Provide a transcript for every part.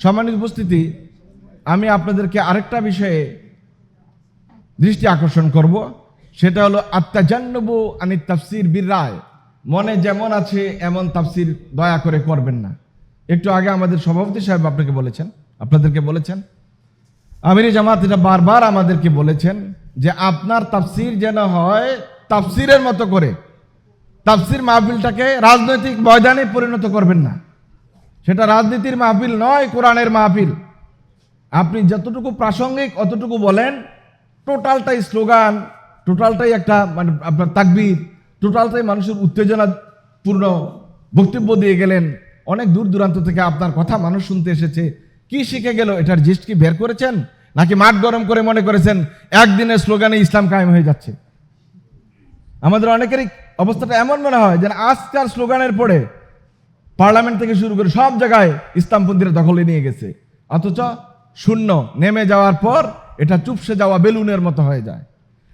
সম্মানিত উপস্থিতি, আমি আপনাদেরকে আরেকটা বিষয়ে দৃষ্টি আকর্ষণ করব। সেটা হলো আত্মাজান্নবু আনি তাফসির বীর রায়। মনে যেমন আছে, এমন তাফসির দয়া করে করবেন না। একটু আগে আমাদের সভাপতি সাহেব আপনাকে বলেছেন, আপনাদেরকে বলেছেন, আমিরি জামাত এটা বারবার আমাদেরকে বলেছেন যে আপনার তাফসির যেন হয় তাফসিরের মতো করে। তাফসির মাহফিলটাকে রাজনৈতিক ময়দানে পরিণত করবেন না। সেটা রাজনীতির মাহফিল নয়, কোরআনের মাহফিল। আপনি যতটুকু প্রাসঙ্গিক, অতটুকু বলেন, টোটালটাই স্লোগান, টোটালটাই একটা মানে আপনার তাকবির, টোটালটাই মানুষের উত্তেজনাপূর্ণ বক্তব্য দিয়ে গেলেন। অনেক দূর দূরান্ত থেকে আপনার কথা মানুষ শুনতে এসেছে। কি শিখে গেল? এটার জিস্ট কি বের করেছেন? নাকি মাঠ গরম করে মনে করেছেন, একদিনের স্লোগানে ইসলাম কায়েম হয়ে যাচ্ছে? আমাদের অনেকেরই অবস্থাটা এমন মনে হয় যে আজকাল স্লোগানের পরে পার্লামেন্ট থেকে শুরু করে সব জায়গায় ইসলামপন্থীরা দখলে নিয়ে গেছে। অথচ শূন্য নেমে যাওয়ার পর এটা চুপসে যাওয়া বেলুনের মতো হয়ে যায়।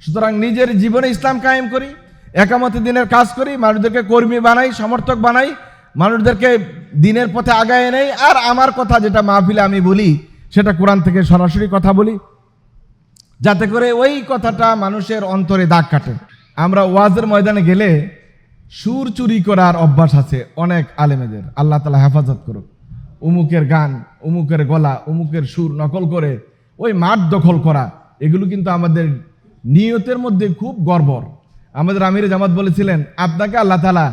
সুতরাং নিজের জীবনে ইসলাম কায়েম করি, একামতি দিনের কাজ করি, মানুষদেরকে কর্মী বানাই, সমর্থক বানাই, মানুষদেরকে দিনের পথে আগায় নেই। আর আমার কথা যেটা মাহফিলে আমি বলি, সেটা কোরআন থেকে সরাসরি কথা বলি। যাতে করে ওই কথাটা মানুষের অন্তরে দাগ কাটে। আমরা ওয়াজের ময়দানে গেলে সুর চুরি করার অভ্যাস আছে অনেক আলেমেদের। আল্লাহ তালা হেফাজত করুক। উমুকের গান, উমুকের গলা, উমুকের সুর নকল করে ওই মাঠ দখল করা, এগুলো কিন্তু আমাদের নিয়তের মধ্যে খুব গর্বর আমাদের আমির জামাত বলেছিলেন, আপনাকে আল্লাহ তালা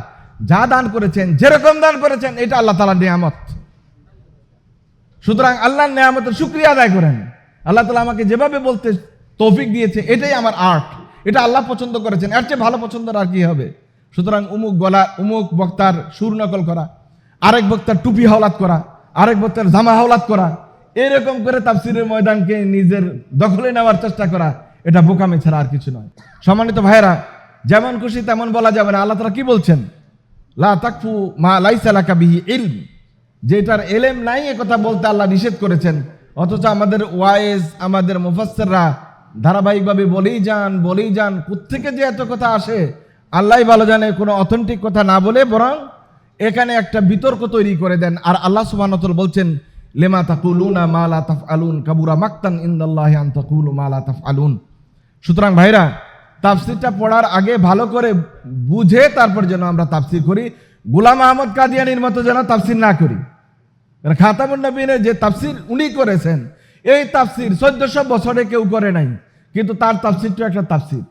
যা দান করেছেন, যেরকম দান করেছেন, এটা আল্লাহ তালা নিয়ামত। সুতরাং আল্লাহর নেয়ামতের শুক্রিয়া আদায় করেন। আল্লাহ তালা আমাকে যেভাবে বলতে তৌফিক দিয়েছে, এটাই আমার আর্ট এটা আল্লাহ পছন্দ করেছেন। এর চেয়ে ভালো পছন্দ আর কি হবে? সুতরাং উমুক গলা, উমুক বক্তার সুর নকল করা, আরেক বক্তার টুপি হাওলাত করা, আরেক বক্তার জামা হাওলাত করা, এরকম করে তাফসিরের ময়দানকে নিজের দখলে নেওয়ার চেষ্টা করা, এটা বোকামে ছাড়া আর কিছু নয়। সম্মানিত ভাইয়েরা, যেমন খুশি তেমন বলা যাবে না। আল্লাহ তালা কি বলছেন? লা তাকফু মা লাইসা লাকা বিহি ইলম। যেটার এলেম নাই কথা বলতে আল্লাহ নিষেধ করেছেন। অথচ আমাদের ওয়াইজ আমাদের মুফাসসিররা ধারাবাহিকভাবে বলেই যান বলেই যান, কোত্থেকে যে এত কথা আসে? আল্লাহ ভালো জানে, কোনো অথেন্টিক কথা না বলে বরং এখানে একটা বিতর্ক তৈরি করে দেন। আর আল্লাহ সুবহানাহু বলছেন, লেমা তাকুলুনা মা লা তাফআলুন কাবুরা মাক্তান ইনদাল্লাহি আন তাকুলু মা লা তাফআলুন। সুতরাং ভাইরা, তাফসিরটা পড়ার আগে ভালো করে বুঝে তারপর যেন আমরা তাফসির করি। গুলাম আহমদ কাদিয়ানির মতো যেন তাফসির না করি। কারণ খাতামুন নবীনের যে তাফসির উনি করেছেন, এই তাফসির চোদ্দশো বছরে কেউ করে নাই। কিন্তু তার তাফসিরটা একটা তাফসির।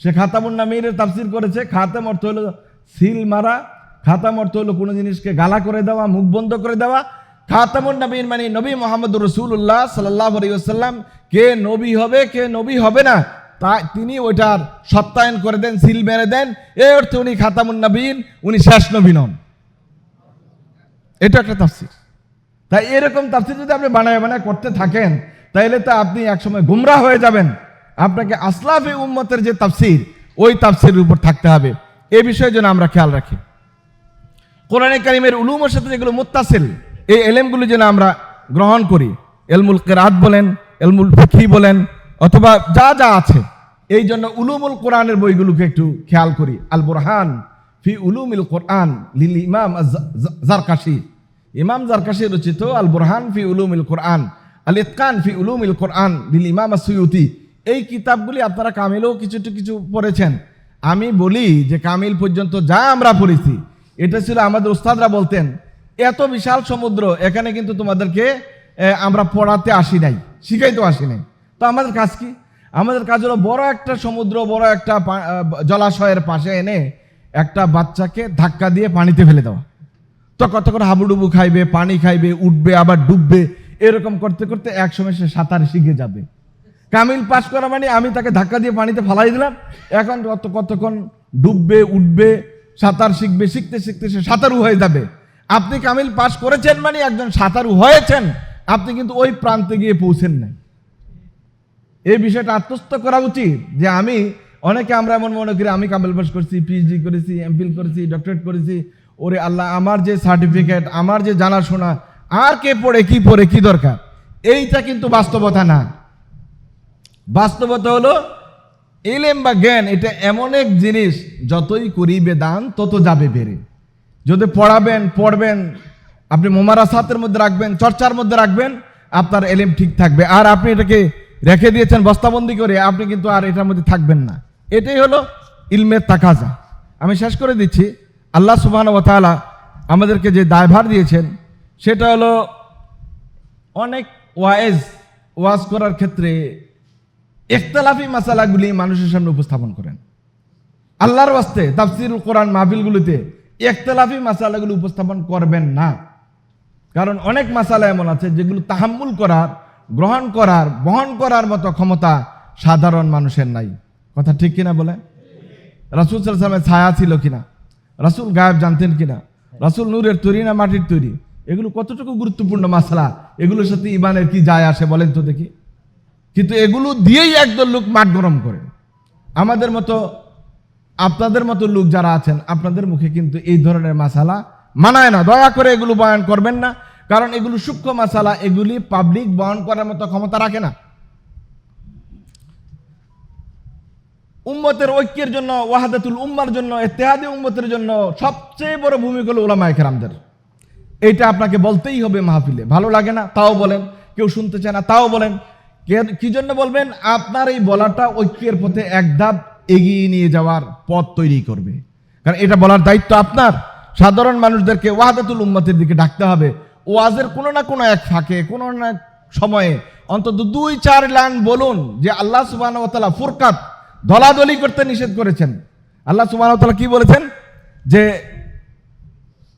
সে খাতামুন নামিনের তাফসির করেছে, খাতাম অর্থ হলো সিল মারা, খাতাম অর্থ হলো কোনো জিনিসকে গালা করে দেওয়া, মুখ বন্ধ করে দেওয়া। খাতামুন নবীন মানে নবী মোহাম্মদ রসুল্লাহ সাল্লাহ আলাইসাল্লাম কে নবী হবে, কে নবী হবে না, তা তিনি ওইটার সত্যায়ন করে দেন, সিল মেরে দেন। এই অর্থে উনি খাতামুন নবীন উনি শেষ নবী নন। এটা একটা তাফসির। তাই এরকম তাফসির যদি আপনি বানায় বানায় করতে থাকেন, তাইলে তো আপনি একসময় গুমরা হয়ে যাবেন। আপনাকে আসলাফে উম্মতের যে তাফসির, ওই তাফসিরের উপর থাকতে হবে। এ বিষয়ে যেন আমরা খেয়াল রাখি। কোরআনে কারিমের উলুমের সাথে যেগুলো মুত্তাসিল, এই এলেমগুলো যেন আমরা গ্রহণ করি। এলমুল কেরাত বলেন, এলমুল ফিকি বলেন, অথবা যা যা আছে। এই জন্য উলুমুল কোরআনের বইগুলোকে একটু খেয়াল করি। আল বুরহান ফি উলুমিল কোরআন লিল ইমাম জারকাশি। ইমাম জারকাশি রচিত আল বুরহান ফি উলুমিল কোরআন, আল ইতকান ফি উলুমিল কোরআন লিল ইমাম সুয়ুতি এই কিতাবগুলি আপনারা কামিলেও কিছু কিছু পড়েছেন। আমি বলি যে কামিল পর্যন্ত যা আমরা পড়েছি। এটা ছিল আমাদের ওস্তাদরা বলতেন, এত বিশাল সমুদ্র, এখানে কিন্তু তোমাদেরকে আমরা পড়াতে আসি নাই শিখাইতে আসি নাই। তো আমাদের কাজ কি? আমাদের কাজ হলো বড় একটা সমুদ্র, বড় একটা জলাশয়ের পাশে এনে একটা বাচ্চাকে ধাক্কা দিয়ে পানিতে ফেলে দেওয়া। তো কত করে হাবুডুবু খাইবে, পানি খাইবে, উঠবে, আবার ডুববে, এরকম করতে করতে একসময় সে সাঁতার শিখে যাবে। কামিল পাশ করা মানে আমি তাকে ধাক্কা দিয়ে পানিতে ফালাই দিলাম। এখন কত কতক্ষণ ডুববে, উঠবে, সাঁতার শিখবে, শিখতে শিখতে সে সাঁতারু হয়ে যাবে। আপনি কামিল পাশ করেছেন মানে একজন সাঁতারু হয়েছেন। আপনি কিন্তু ওই প্রান্তে গিয়ে পৌঁছেন নাই। এই বিষয়টা আত্মস্থ করা উচিত যে আমি, অনেকে আমরা এমন মনে করি, আমি কামিল পাস করছি পিএইচডি করেছি এমফিল করেছি ডক্টরেট করেছি। ওরে আল্লাহ, আমার যে সার্টিফিকেট আমার যে জানাশোনা, আর কে পড়ে, কি পড়ে, কি দরকার? এইটা কিন্তু বাস্তবতা না। বাস্তবতা হলো এলেম বা জ্ঞান এটা এমন এক জিনিস, যতই করিবে দান, তত যাবে বেড়ে। যদি পড়াবেন, পড়বেন, আপনি মোমারাসাতের মধ্যে রাখবেন, চর্চার মধ্যে রাখবেন, আপনার এলেম ঠিক থাকবে। আর আপনি এটাকে রেখে দিয়েছেন, বস্তাবন্দি করে, আপনি কিন্তু আর এটার মধ্যে থাকবেন না। এটাই হলো ইলমের তাকাজা। আমি শেষ করে দিচ্ছি। আল্লাহ সুবহান ও তাআলা আমাদেরকে যে দায়ভার দিয়েছেন, সেটা হলো অনেক ওয়াইজ ওয়াজ করার ক্ষেত্রে ইখতলাফি মাসালাগুলি মানুষের সামনে উপস্থাপন করেন। আল্লাহর ওয়াস্তে তাফসিরুল কোরআন মাহফিলগুলিতে ইখতলাফি মাসালাগুলো উপস্থাপন করবেন না। কারণ অনেক মাসালা এমন আছে যেগুলো তাহাম্মুল করার, গ্রহণ করার, বহন করার মতো ক্ষমতা সাধারণ মানুষের নাই। কথা ঠিক কিনা বলে রাসুল সাল্লামের ছায়া ছিল কিনা? রাসুল গায়েব জানতেন কিনা? রাসুল নূরের তৈরি না মাটির তৈরি? এগুলো কতটুকু গুরুত্বপূর্ণ মাসালা? এগুলোর সাথে ইমানের কি যায় আসে বলেন তো দেখি। কিন্তু এগুলো দিয়েই একদল লোক মাঠ গরম করে। আমাদের মতো, আপনাদের মতো লোক যারা আছেন, আপনাদের মুখে কিন্তু এই ধরনের মাসালা মানায় না। দয়া করে এগুলো বয়ান করবেন না, কারণ এগুলো সূক্ষ্ম মাসালা, এগুলি পাবলিক বয়ন করার মতো ক্ষমতা রাখে না। উম্মতের ঐক্যের জন্য, ওয়াহাদাতুল উম্মার জন্য এতেহাদি উম্মতের জন্য সবচেয়ে বড় ভূমিকা হলো ওলামা একরামদের এইটা আপনাকে বলতেই হবে মাহফিলে। ভালো লাগে না? তাও বলেন। কেউ শুনতে চায় না? তাও বলেন। কে- জন্য বলবেন? আপনার এই বলাটা ঐক্যের পথে এক ধাপ এগিয়ে নিয়ে যাওয়ার পথ তৈরি করবে। কারণ এটা বলার দায়িত্ব আপনার। সাধারণ মানুষদেরকে ওয়াহাদাতুল উম্মতের দিকে ডাকতে হবে। ওয়াজের কোনো না কোনো এক ফাঁকে, কোনো না সময়ে, অন্তত দুই, চার লাইন বলুন যে আল্লাহ সুবাহ ফুরকাত দলাদলি করতে নিষেধ করেছেন। আল্লাহ সুবাহ কি বলেছেন? যে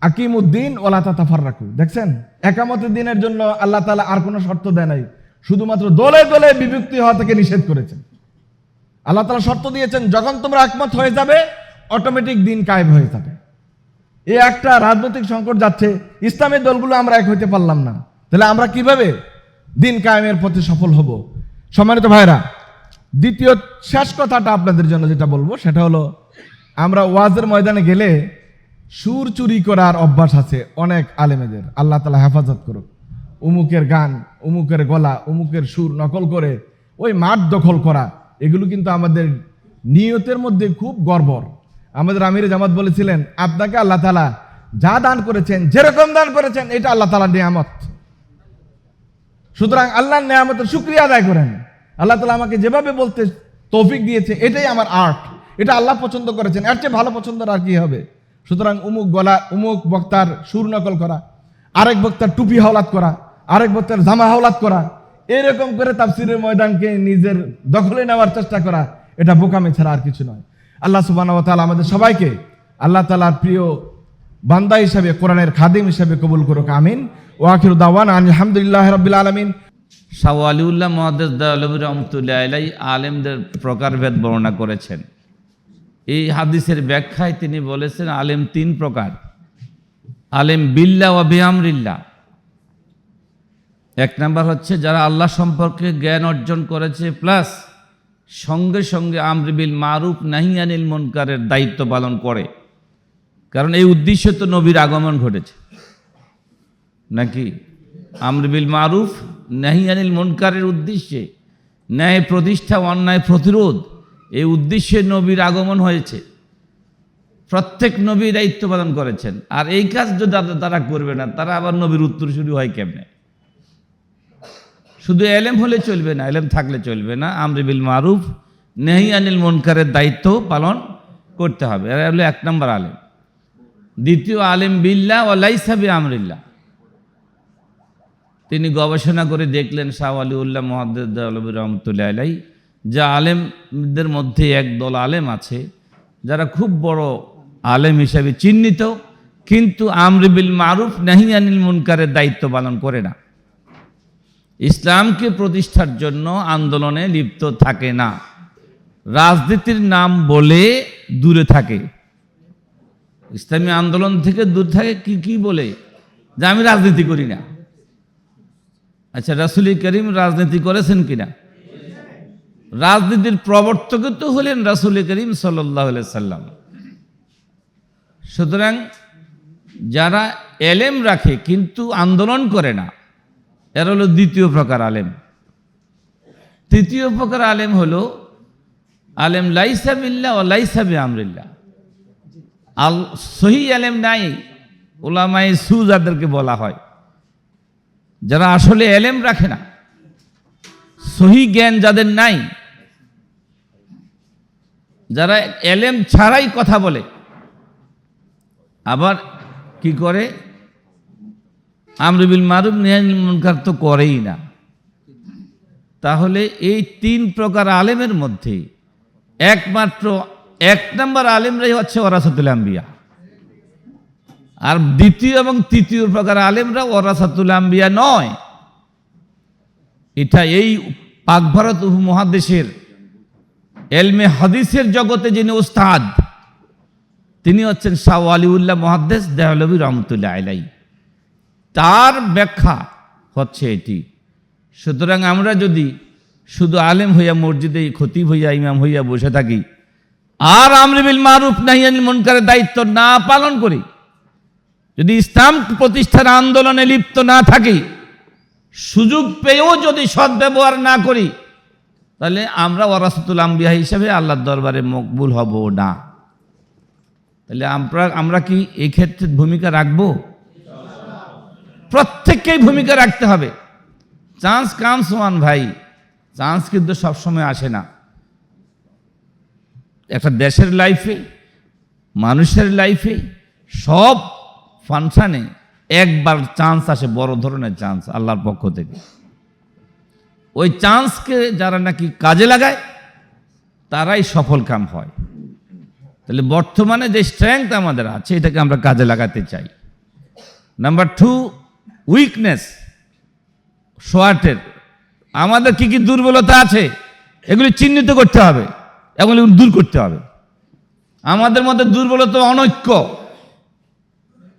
আকিমুদ্দিন ওলা তাফার রাখু দেখছেন? একামতের দিনের জন্য আল্লাহ তালা আর কোনো শর্ত দেয় নাই। শুধুমাত্র দলে দলে বিভক্তি হওয়া থেকে নিষেধ করেছেন। আল্লাহ তালা শর্ত দিয়েছেন, যখন তোমরা একমত হয়ে যাবে অটোমেটিক দিন কায়েম হয়ে যাবে। এ একটা রাজনৈতিক সংকট যাচ্ছে, ইসলামের দলগুলো আমরা এক হইতে পারলাম না। তাহলে আমরা কীভাবে দিন কায়েমের পথে সফল হব? সম্মানিত ভাইরা দ্বিতীয় শেষ কথাটা আপনাদের জন্য যেটা বলব, সেটা হলো, আমরা ওয়াজের ময়দানে গেলে সুর চুরি করার অভ্যাস আছে অনেক আলেমেদের। আল্লাহ তালা হেফাজত করুক। উমুকের গান, উমুকের গলা, উমুকের সুর নকল করে ওই মাঠ দখল করা, এগুলো কিন্তু আমাদের নিয়তের মধ্যে খুব গর্বর আমাদের আমির জামাত বলেছিলেন, আপনাকে আল্লাহ তালা যা দান করেছেন, যেরকম দান করেছেন, এটা আল্লাহ তালা নিয়ামত। সুতরাং আল্লাহর নেয়ামতের শুক্রিয়া আদায় করেন। আল্লাহ তালা আমাকে যেভাবে বলতে তৌফিক দিয়েছে, এটাই আমার আর্ট। এটা আল্লাহ পছন্দ করেছেন, এর চেয়ে ভালো পছন্দ আর কি হবে? সুতরাং উমুক গলা, উমুক বক্তার সুর নকল করা, আরেক বক্তার টুপি হাওলাত করা আরেক বক্তার জামা হাওলাত করা, এরকম করে তাফসিরের ময়দানকে নিজের দখলে নেওয়ার চেষ্টা করা, এটা বোকামে ছাড়া আর কিছু নয়। আল্লাহ সুবাহ আমাদের সবাইকে আল্লাহ তালার প্রিয় বান্দা হিসাবে, কোরআনের খাদিম হিসাবে কবুল করুক, আমিন। ওয়াকির দাওয়ান আলহামদুলিল্লাহ রবিল আলমিন। শাহ আলিউল্লাহ মহাদেস দালবী রহমতুল্লাহ আলাই আলেমদের প্রকারভেদ বর্ণনা করেছেন। এই হাদিসের ব্যাখ্যায় তিনি বলেছেন, আলেম তিন প্রকার। আলেম বিল্লা ও বেআমরিল্লা এক নাম্বার হচ্ছে যারা আল্লাহ সম্পর্কে জ্ঞান অর্জন করেছে প্লাস সঙ্গে সঙ্গে আমরিবিল মারুফ নাহিয়ানিল মনকারের দায়িত্ব পালন করে। কারণ এই উদ্দেশ্যে তো নবীর আগমন ঘটেছে। নাকি? আমরবিল মারুফ নাহিয়ানিল মনকারের উদ্দেশ্যে ন্যায় প্রতিষ্ঠা, অন্যায় প্রতিরোধ, এই উদ্দেশ্যে নবীর আগমন হয়েছে। প্রত্যেক নবী দায়িত্ব পালন করেছেন। আর এই কাজ যদি তারা- তারা করবে না, তারা আবার নবীর উত্তর শুরু হয় কেমনে? শুধু এলেম হলে চলবে না, এলেম থাকলে চলবে না। আমরিবিল মারুফ নেহিয়ানিল মনকারের দায়িত্ব পালন করতে হবে। এরা হলো এক নম্বর আলেম। দ্বিতীয় আলেম বিল্লা ও লাইসাবি আমরিল্লা তিনি গবেষণা করে দেখলেন শাহ আলী উল্লাহ মহাদ্দ রহমতুল্লাহ আলাই যে আলেমদের মধ্যে এক দল আলেম আছে, যারা খুব বড় আলেম হিসাবে চিহ্নিত, কিন্তু আমরিবিল মারুফ নাহিয়ানিল মুনকারের দায়িত্ব পালন করে না। ইসলামকে প্রতিষ্ঠার জন্য আন্দোলনে লিপ্ত থাকে না। রাজনীতির নাম বলে দূরে থাকে। ইসলামী আন্দোলন থেকে দূর থাকে কি কি বলে? যে আমি রাজনীতি করি না। আচ্ছা রাসুল করিম রাজনীতি করেছেন কিনা রাজনীতির প্রবর্তক তো হলেন রাসুল করিম সাল্লাহ সাল্লাম। সুতরাং যারা এলেম রাখে কিন্তু আন্দোলন করে না এর হলো দ্বিতীয় প্রকার আলেম। তৃতীয় প্রকার আলেম হলো, আলেম লাইসাবিল্লা ও লাইসাবি আমরিল্লা আল, সহি আলেম নাই ওলামাই সু যাদেরকে বলা হয়। যারা আসলে এলেম রাখে না, সহি জ্ঞান যাদের নাই, যারা এলেম ছাড়াই কথা বলে, আবার কি করে? আমরবিল মারুফ নিহানিল মুনকার তো করেই না। তাহলে এই তিন প্রকার আলেমের মধ্যে একমাত্র এক নম্বর আলেমরাই হচ্ছে ওরাসাতুল আম্বিয়া। আর দ্বিতীয় এবং তৃতীয় প্রকার আলেমরা ওরাসাতুল আম্বিয়া নয়। এটা এই পাক ভারত উপমহাদেশের এলমে হাদিসের জগতে যিনি ওস্তাদ তিনি হচ্ছেন শাহ আলিউল্লাহ মহাদ্দেশ দেহলবী রহমতুল্লাহ আলাই তার ব্যাখ্যা হচ্ছে এটি। সুতরাং আমরা যদি শুধু আলেম হইয়া মসজিদে খতিব হইয়া, ইমাম হইয়া বসে থাকি, আর আমরিবিল মারুফ নাহিয়ান মনকারের দায়িত্ব না পালন করি, যদি ইসলাম প্রতিষ্ঠার আন্দোলনে লিপ্ত না থাকি, সুযোগ পেয়েও যদি সদ্ব্যবহার না করি, তাহলে আমরা ওরাসতুল আম্বিয়া হিসেবে আল্লাহর দরবারে মকবুল হব না। তাহলে আমরা আমরা কি এক্ষেত্রে ভূমিকা রাখব? প্রত্যেককেই ভূমিকা রাখতে হবে। চান্স কামস ওয়ান ভাই। চান্স কিন্তু সবসময় আসে না। একটা দেশের লাইফে, মানুষের লাইফে, সব ফাংশানে একবার চান্স আসে, বড় ধরনের চান্স আল্লাহর পক্ষ থেকে। ওই চান্সকে যারা নাকি কাজে লাগায়, তারাই সফল কাম হয়। তাহলে বর্তমানে যে স্ট্রেংথ আমাদের আছে, এটাকে আমরা কাজে লাগাতে চাই। নাম্বার টু উইকনেস সোয়াটের আমাদের কি কি দুর্বলতা আছে, এগুলি চিহ্নিত করতে হবে, এগুলি দূর করতে হবে। আমাদের মধ্যে দুর্বলতা অনৈক্য,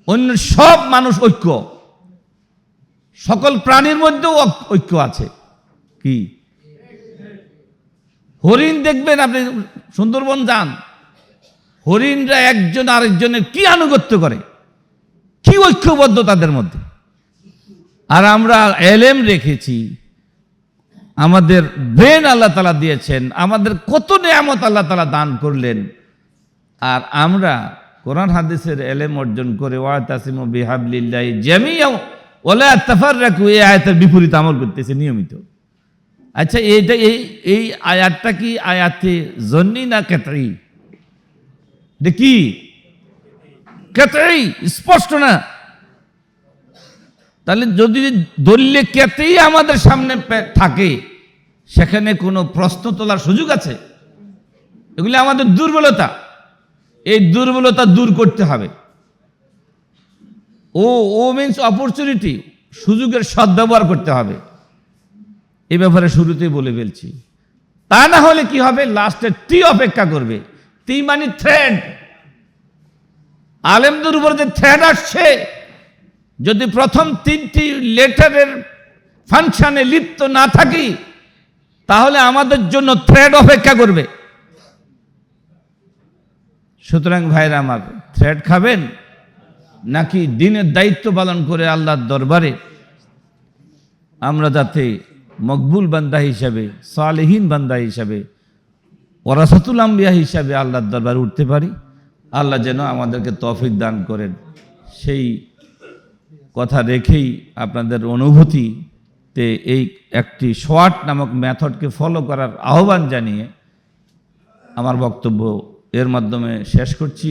অন্য সব মানুষ ঐক্য। সকল প্রাণীর মধ্যেও ঐক্য আছে। কি? হরিণ দেখবেন আপনি, সুন্দরবন যান, হরিণরা একজন আরেকজনের কি আনুগত্য করে? কি ঐক্যবদ্ধ তাদের মধ্যে? আর আমরা এলেম রেখেছি। আমাদের ব্রেন আল্লাহ তালা দিয়েছেন, আমাদের কত নিয়ামত আল্লাহ তালা দান করলেন। আর আমরা কোরআন হাদিসের এলেম অর্জন করে, ওয়াতাসিম বিহাবলিল্লাহ জামিয়াও ওলা তাফার রাখু এই আয়াতের বিপরীত আমল করতেছে নিয়মিত। আচ্ছা এইটা এই এই আয়াতটা কি আয়াতে জন্নি না কেতরি এটা কি? কেতরি স্পষ্ট না? তাহলে যদি দলীয় কেতেই আমাদের সামনে থাকে, সেখানে কোনো প্রশ্ন তোলার সুযোগ আছে? এগুলি আমাদের দুর্বলতা। এই দুর্বলতা দূর করতে হবে। ও ও মিনস অপরচুনিটি সুযোগের সদ্ব্যবহার করতে হবে। এ ব্যাপারে শুরুতেই বলে ফেলছি। তা না হলে কি হবে? লাস্টে টি অপেক্ষা করবে। টি মানে থ্রেড আলেমদের উপর যে থ্রেড আসছে যদি প্রথম তিনটি লেটারের ফাংশনে লিপ্ত না থাকি, তাহলে আমাদের জন্য থ্রেড অপেক্ষা করবে। সুতরাং ভাইরা আমার থ্রেড খাবেন নাকি দিনের দায়িত্ব পালন করে আল্লাহর দরবারে? আমরা যাতে মকবুল বান্দা হিসাবে, সালেহীন বান্দা হিসাবে ওরাসাতুল আম্বিয়া হিসাবে আল্লাহর দরবারে উঠতে পারি। আল্লাহ যেন আমাদেরকে তফিক দান করেন। সেই কথা রেখেই আপনাদের অনুভূতিতে এই একটি শর্ট নামক মেথডকে ফলো করার আহ্বান জানিয়ে আমার বক্তব্য এর মাধ্যমে শেষ করছি।